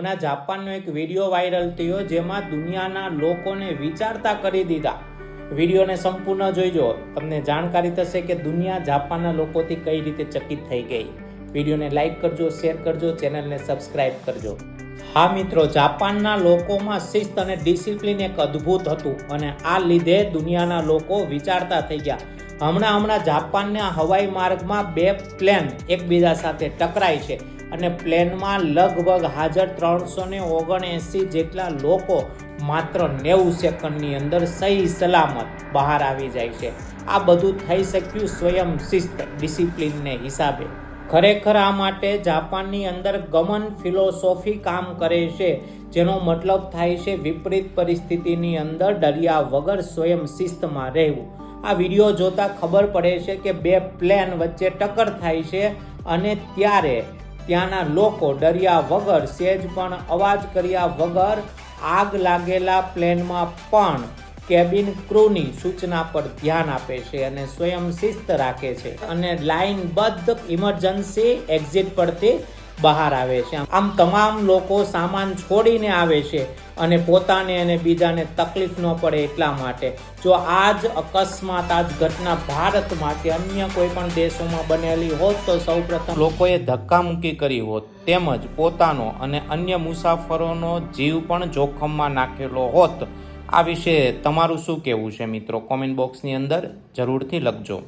હમણાં જાપાનનો એક video viral થયો જેમાં દુનિયાના લોકોને વિચારતા કરી દીધા. વિડીયોને સંપૂર્ણ જોઈજો. તમને જાણકારી થશે કે દુનિયા જાપાનના લોકોથી કઈ રીતે ચકિત થઈ ગઈ. વિડીયોને લાઈક કરજો, શેર કરજો, ચેનલને સબસ્ક્રાઇબ કરજો. હા મિત્રો, જાપાનના લોકોમાં શિસ્ત અને ડિસિપ્લિન એક અદ્ભુત હતું અને આ લીધે દુનિયાના લોકો વિચારતા થઈ ગયા. હમણાં હમણાં જાપાનના હવાઈ માર્ગમાં બે પ્લેન એકબીજા સાથે ટકરાય છે. અને પ્લેનમાં લગભગ હાજર ત્રણસો ને ઓગણએંસી જેટલા લોકો માત્ર નેવું સેકન્ડની અંદર સહી સલામત બહાર આવી જાય છે. આ બધું થઈ શક્યું સ્વયં શિસ્ત, ડિસિપ્લિનને હિસાબે. ખરેખર આ માટે જાપાનની અંદર ગમન ફિલોસોફી કામ કરે છે, જેનો મતલબ થાય છે વિપરીત પરિસ્થિતિની અંદર ડર્યા વગર સ્વયં શિસ્તમાં રહેવું. આ વીડિયો જોતા ખબર પડે છે કે બે પ્લેન વચ્ચે ટક્કર થાય છે અને ત્યારે ત્યાંના લોકો ડર્યા વગર સેજ પણ અવાજ કર્યા વગર આગ લાગેલા પ્લેનમાં પણ કેબિન ક્રૂની સૂચના પર ધ્યાન આપે છે અને સ્વયં શિસ્ત રાખે છે અને લાઇનબદ્ધ ઇમરજન્સી એક્ઝિટ પરથી બહાર આવે છે. આમ તમામ લોકો સામાન છોડીને આવે છે અને પોતાને અને બીજાને તકલીફ ન પડે એટલા માટે. જો આ જ અકસ્માત આ જ ઘટના ભારતમાં કે અન્ય કોઈ પણ દેશોમાં બનેલી હોત તો સૌપ્રથમ લોકોએ ધક્કામુક્કી કરી હોત, તેમજ પોતાનો અને અન્ય મુસાફરોનો જીવ પણ જોખમમાં નાખેલો હોત. આ વિશે તમારું શું કહેવું છે મિત્રો? કોમેન્ટ બોક્સની અંદર જરૂરથી લખજો.